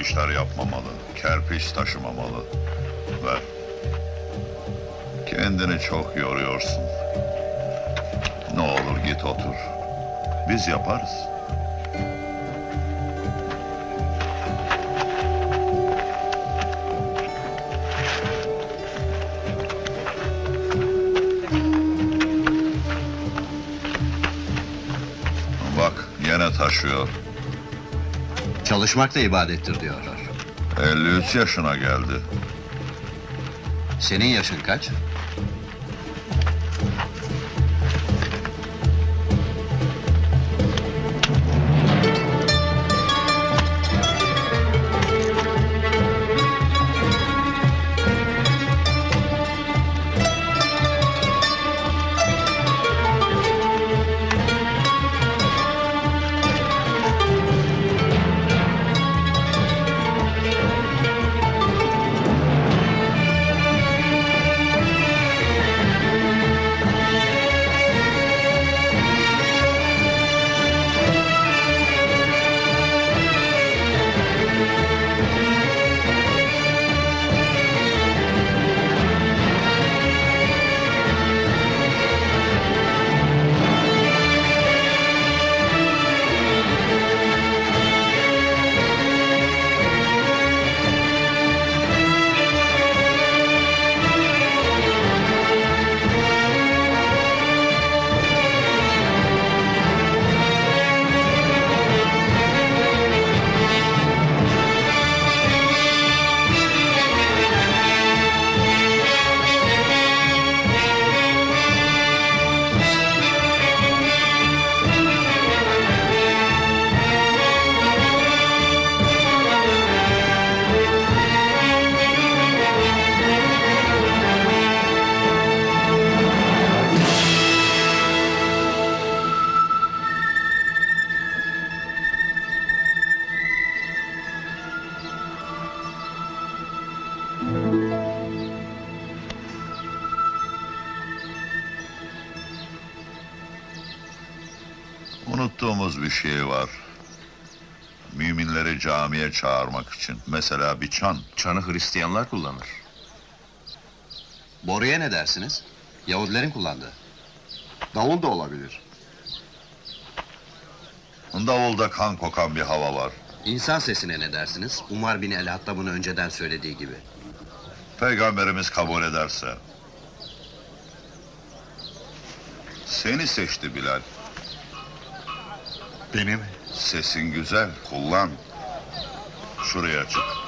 işler yapmamalı, kerpiç taşımamalı. Ver. Kendini çok yoruyorsun. Ne olur git otur. Biz yaparız. Bak yine taşıyor. Çalışmak da ibadettir diyorlar. 53 yaşına geldi. Senin yaşın kaç? Unuttuğumuz bir şey var. Müminleri camiye çağırmak için. Mesela bir çan. Çanı Hristiyanlar kullanır. Boruya ne dersiniz? Yahudilerin kullandığı. Davul da olabilir. Davulda kan kokan bir hava var. İnsan sesine ne dersiniz? Umar bin el-Hattab'ın önceden söylediği gibi. Peygamberimiz kabul ederse. Seni seçti Bilal. Beni mi? Sesin güzel, kullan. Şuraya çık.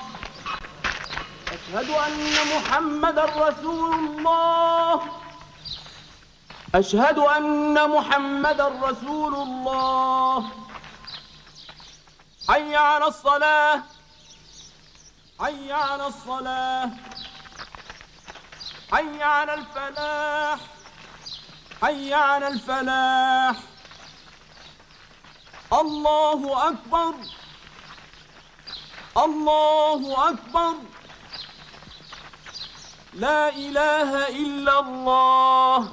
أشهد أن محمد رسول الله. أشهد أن محمد رسول الله. حي على الصلاة. حي على الصلاة. حي على الفلاح. حي على الفلاح. الله أكبر. الله أكبر. لا إله إلا الله.